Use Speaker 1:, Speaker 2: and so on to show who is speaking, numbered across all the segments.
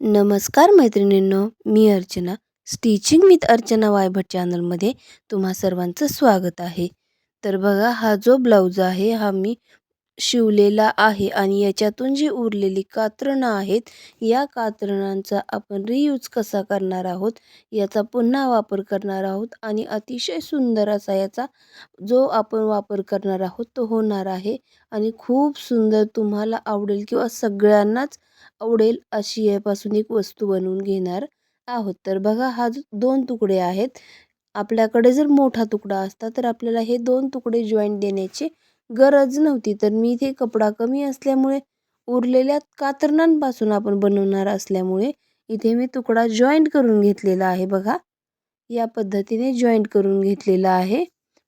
Speaker 1: नमस्कार मैत्रिणींनो मी अर्चना. स्टिचिंग विथ अर्चना वायभट चॅनलमध्ये तुम्हा सर्वांचं स्वागत आहे. तर बघा हा जो ब्लाऊज आहे हा मी शिवलेला आहे आणि याच्यातून जी उरलेली कात्रणं आहेत या कात्रणांचा आपण रियूज कसा करणार आहोत याचा पुन्हा वापर करणार आहोत आणि अतिशय सुंदर असा याचा जो आपण वापर करणार आहोत तो होणार आहे. आणि खूप सुंदर तुम्हाला आवडेल किंवा सगळ्यांनाच आवडेल अशी यापासून एक वस्तू बनवून घेणार आहोत. तर बघा हा दोन तुकडे आहेत आपल्याकडे जर मोठा तुकडा असता तर आपल्याला हे दोन तुकडे जॉईंट देण्याची गरज नव्हती. तर मी इथे कपडा कमी असल्यामुळे उरलेल्या कातरणांपासून आपण बनवणार असल्यामुळे इथे मी तुकडा जॉईंट करून घेतलेला आहे बघा. या पद्धतीने जॉईंट करून घेतलेला आहे.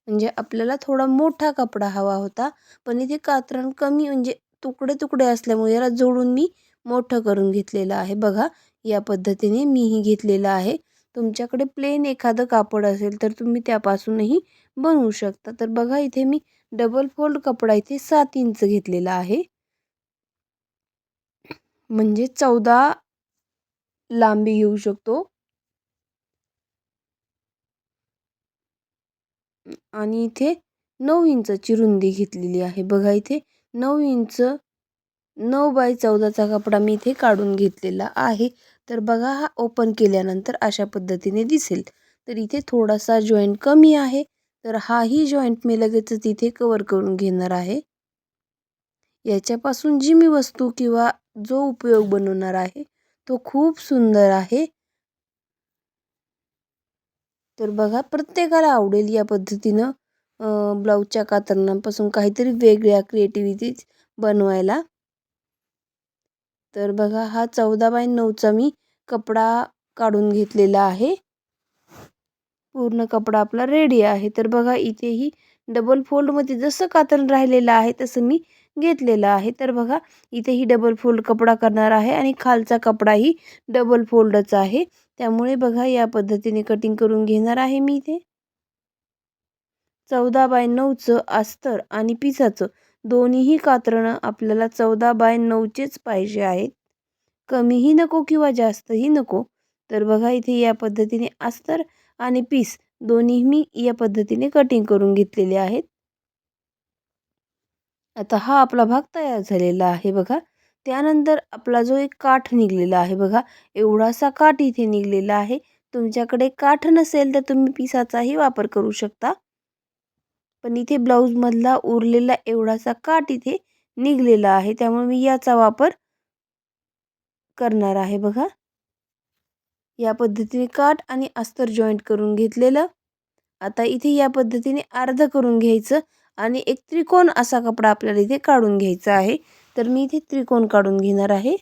Speaker 1: म्हणजे आपल्याला थोडा मोठा कपडा हवा होता पण इथे कातरण कमी म्हणजे तुकडे तुकडे असल्यामुळे याला जोडून मी मोठं करून घेतलेलं आहे. बघा या पद्धतीने मीही घेतलेलं आहे. तुमच्याकडे प्लेन एखादं कापड असेल तर तुम्ही त्यापासूनही बनवू शकता. तर बघा इथे मी डबल फोल्ड कपडा इथे सात इंच घेतलेला आहे. म्हणजे चौदा लांबी घेऊ शकतो. आणि इथे नऊ इंचची रुंदी घेतलेली आहे. बघा इथे नऊ इंच नऊ बाय चौदाचा कपडा मी इथे काढून घेतलेला आहे. तर बघा हा ओपन केल्यानंतर अशा पद्धतीने दिसेल. तर इथे थोडासा जॉईंट कमी आहे. तर हाही जॉईंट मी लगेचच इथे कवर करून घेणार आहे. याच्यापासून जी मी वस्तू किंवा जो उपयोग बनवणार आहे तो खूप सुंदर आहे. तर बघा प्रत्येकाला आवडेल या पद्धतीनं ब्लाऊजच्या कातरणांपासून काहीतरी वेगळ्या क्रिएटिव्हिटीज बनवायला. तर बघा हा चौदा बाय नऊचा मी कपडा काढून घेतलेला आहे. पूर्ण कपडा आपला रेडी आहे. तर बघा इथेही डबल फोल्डमध्ये जसं कातरण राहिलेलं आहे तसं मी घेतलेलं आहे. तर बघा इथेही डबल फोल्ड कपडा करणार आहे आणि खालचा कपडाही डबल फोल्डच आहे. त्यामुळे बघा या पद्धतीने कटिंग करून घेणार आहे मी इथे. चौदा बाय नऊचं अस्तर आणि पिसाचं दोन्हीही कात्रणं आपल्याला चौदा बाय नऊचेच पाहिजे आहेत. कमीही नको किंवा जास्तही नको तर बघा इथे या पद्धतीने अस्तर आणि पीस दोन्ही मी या पद्धतीने कटिंग करून घेतलेले आहेत. आता हा आपला भाग तयार झालेला आहे बघा. त्यानंतर आपला जो एक काठ निघलेला आहे बघा एवढासा काठ इथे निघलेला आहे. तुमच्याकडे काठ नसेल तर तुम्ही पिसाचाही वापर करू शकता. पण इथे ब्लाऊजमधला उरलेला एवढासा काठ इथे निघलेला आहे. त्यामुळे मी याचा वापर करणार आहे बघा. या पद्धतीने काठ आणि अस्तर जॉईंट करून घेतलेलं. आता इथे या पद्धतीने अर्ध करून घ्यायचं आणि एक त्रिकोण असा कपडा आपल्याला इथे काढून घ्यायचा आहे. तर मी इथे त्रिकोण काढून घेणार आहे.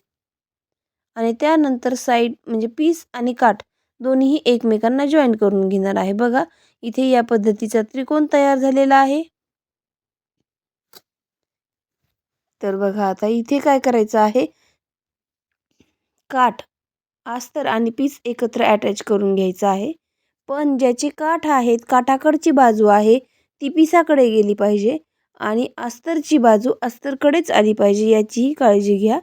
Speaker 1: आणि त्यानंतर साईड म्हणजे पीस आणि काठ दोन्हीही एकमेकांना जॉईन करून घेणार आहे बघा. इथे या पद्धतीचा त्रिकोण तयार झालेला आहे. तर बघा आता इथे काय करायचं आहे? काठ अस्तर आणि पीस एकत्र अटॅच करून घ्यायचं आहे. पण ज्याचे काठ आहेत काठाकडची बाजू आहे ती पिसाकडे गेली पाहिजे आणि अस्तरची बाजू अस्तरकडेच आली पाहिजे याचीही काळजी घ्या.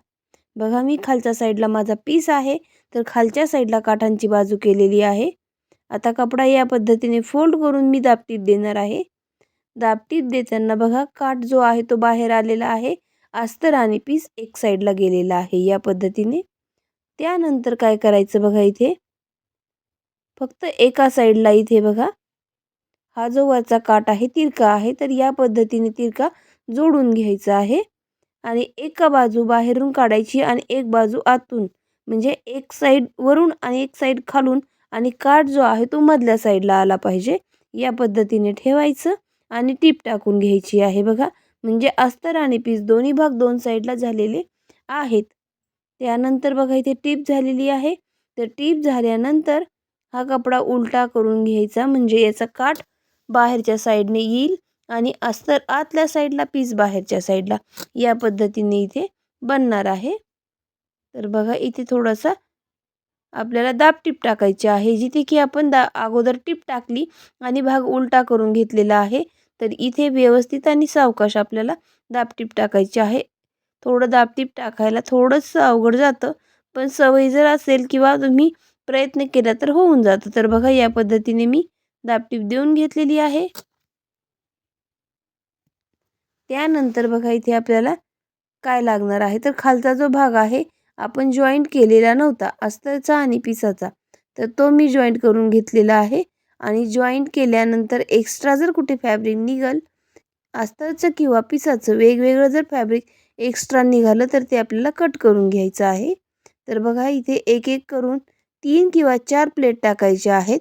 Speaker 1: बघा मी खालच्या साईडला माझा पीस आहे तर खालच्या साईडला काठांची बाजू केलेली आहे. आता कपडा या पद्धतीने फोल्ड करून मी दापटीत देणार आहे. दापटीत देताना बघा काठ जो आहे तो बाहेर आलेला आहे. अस्तर आणि पीस एक साईडला गेलेला आहे या पद्धतीने. त्यानंतर काय करायचं बघा इथे? फक्त एका साईडला इथे बघा. हा जो वरचा काट आहे तिरका आहे तर या पद्धतीने तिरका जोडून घ्यायचा आहे. आणि एका बाजू बाहेरून काढायची आणि एक बाजू आतून म्हणजे एक साईड वरून आणि एक साईड खालून आणि काठ जो आहे तो मधल्या साईडला आला पाहिजे. या पद्धतीने ठेवायचं आणि टीप टाकून घ्यायची आहे बघा. म्हणजे अस्तर आणि पीस दोन्ही भाग दोन साईडला झालेले आहेत. त्यानंतर बघा इथे टीप झालेली आहे. तर टीप झाल्यानंतर हा कपडा उलटा करून घ्यायचा. म्हणजे याचा काठ बाहेरच्या साईडने येईल आणि अस्तर आतल्या साईडला पीस बाहेरच्या साईडला या पद्धतीने इथे बनणार आहे. तर बघा इथे थोडासा आपल्याला दाब टीप टाकायची आहे जिथे की आपण दा अगोदर टीप टाकली आणि भाग उलटा करून घेतलेला आहे. तर इथे व्यवस्थित आणि सावकाश आपल्याला दाब टीप टाकायची आहे. थोडं दाब टीप टाकायला थोडंसं अवघड जातं पण सवय जर असेल किंवा तुम्ही प्रयत्न केला तर होऊन जातं. तर बघा या पद्धतीने मी दाबटीप देऊन घेतलेली आहे. त्यानंतर बघा इथे आपल्याला काय लागणार आहे? तर खालचा जो भाग आहे आपण जॉईंट केलेला नव्हता अस्तरचा आणि पिसाचा. तर तो मी जॉईंट करून घेतलेला आहे. आणि जॉईंट केल्यानंतर एक्स्ट्रा जर कुठे फॅब्रिक निघाल अस्तरचं किंवा पिसाचं वेगवेगळं जर फॅब्रिक एक्स्ट्रा निघालं तर ते आपल्याला कट करून घ्यायचं आहे. तर बघा इथे एक एक करून तीन किंवा चार प्लेट टाकायच्या आहेत.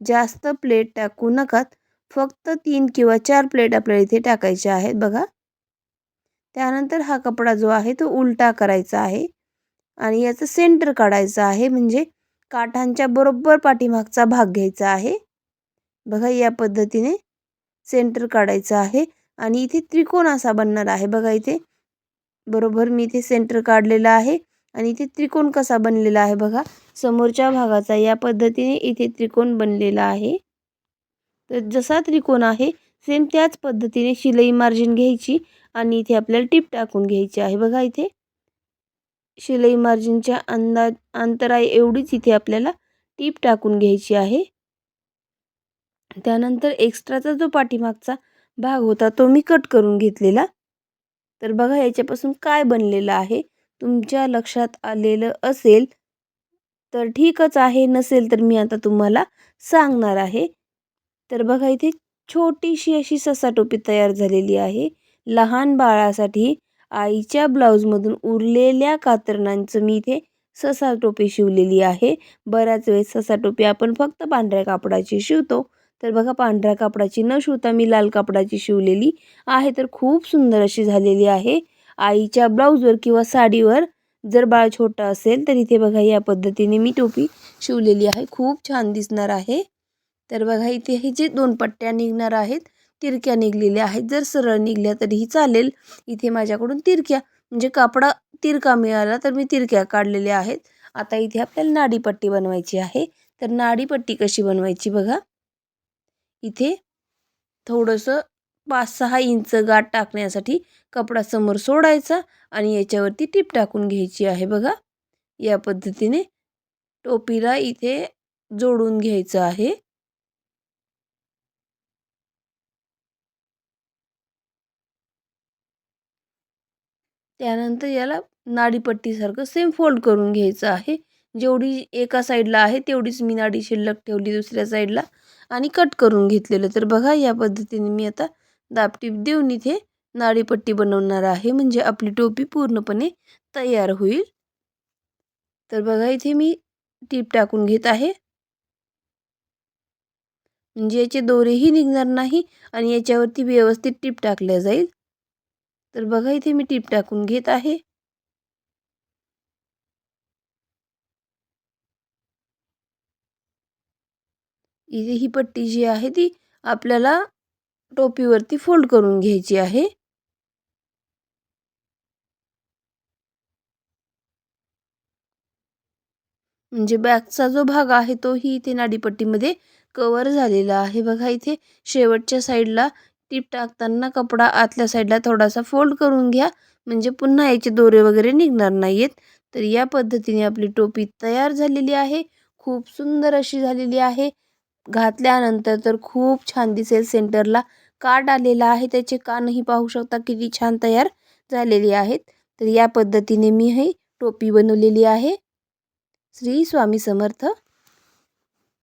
Speaker 1: जास्त प्लेट टाकू नकात. फक्त तीन किंवा चार प्लेट आपल्याला इथे टाकायच्या आहेत बघा. त्यानंतर हा कपडा जो आहे तो उलटा करायचा आहे. आणि याचं सेंटर काढायचं आहे. म्हणजे काठांच्या बरोबर पाठीमागचा भाग घ्यायचा आहे. बघा या पद्धतीने सेंटर काढायचं आहे. आणि इथे त्रिकोण असा बनणार आहे. बघा इथे बरोबर मी इथे सेंटर काढलेला आहे. आणि इथे त्रिकोण कसा बनलेला आहे बघा. समोरच्या भागाचा या पद्धतीने इथे त्रिकोण बनलेला आहे. तर जसा त्रिकोण आहे सेम त्याच पद्धतीने शिलाई मार्जिन घ्यायची आणि इथे आपल्याला टीप टाकून घ्यायची आहे. बघा इथे शिलाई मार्जिनच्या अंदाज अंतराय एवढीच इथे आपल्याला टीप टाकून घ्यायची आहे. त्यानंतर एक्स्ट्राचा जो पाठीमागचा भाग होता तो मी कट करून घेतलेला. तर बघा याच्यापासून काय बनलेलं आहे? तुमच्या लक्षात आलेलं असेल तर ठीकच आहे नसेल तर मी आता तुम्हाला सांगणार आहे. तर बघा इथे छोटीशी अशी ससा टोपी तयार झालेली आहे. लहान बाळासाठी आईच्या ब्लाऊजमधून उरलेल्या कातरणांचं मी इथे ससा टोपी शिवलेली आहे. बऱ्याच वेळेस ससा टोपी आपण फक्त पांढऱ्या कापडाची शिवतो. तर बघा पांढऱ्या कापडाची न शिवता मी लाल कापडाची शिवलेली आहे. तर खूप सुंदर अशी झालेली आहे. आईच्या ब्लाऊजवर किंवा साडीवर जर बाळ छोटा असेल तर इथे बघा या पद्धतीने मी टोपी शिवलेली आहे. खूप छान दिसणार आहे. तर बघा इथे हे जे दोन पट्ट्या निघणार आहेत तिरक्या निघलेल्या आहेत. जर सरळ निघल्या तरीही चालेल. इथे माझ्याकडून तिरक्या म्हणजे कापडा तिरका मिळाला तर मी तिरक्या काढलेल्या आहेत. आता इथे आपल्याला नाडीपट्टी बनवायची आहे. तर नाडीपट्टी कशी बनवायची बघा. इथे थोडंसं पाच सहा इंच गाठ टाकण्यासाठी कपडा समोर सोडायचा आणि याच्यावरती टीप टाकून घ्यायची आहे बघा. या पद्धतीने टोपीला इथे जोडून घ्यायचं आहे. त्यानंतर याला नाडीपट्टीसारखं सेम फोल्ड करून घ्यायचं आहे. जेवढी एका साईडला आहे तेवढीच मी नाडी शिल्लक ठेवली दुसऱ्या साईडला आणि कट करून घेतलेलं. तर बघा या पद्धतीने मी आता दाबटीप देऊन इथे नाडीपट्टी बनवणार आहे. म्हणजे आपली टोपी पूर्णपणे तयार होईल. तर बघा इथे मी टीप टाकून घेत आहे. म्हणजे याचे दोरेही निघणार नाही आणि याच्यावरती व्यवस्थित टीप टाकल्या जाईल. तर बघा इथे मी टीप टाकून घेत आहे. इथे ही पट्टी जी आहे ती आपल्याला टोपीवरती फोल्ड करून घ्यायची आहे. म्हणजे बॅकचा जो भाग आहे तोही इथे नाडीपट्टीमध्ये कवर झालेला आहे. बघा इथे शेवटच्या साईडला टीप टाकताना कपडा आतल्या साईडला थोडासा फोल्ड करून घ्या. म्हणजे पुन्हा याचे दोरे वगैरे निघणार नाहीत तर या पद्धतीने आपली टोपी तयार झालेली आहे. खूप सुंदर अशी झालेली आहे. घातल्यानंतर तर खूप छान दिसेल सेंटरला. काट आलेला आहे. त्याचे कानही पाहू शकता. किती छान तयार झालेली आहेत. तर या पद्धतीने मी ही टोपी बनवलेली आहे. श्री स्वामी समर्थ.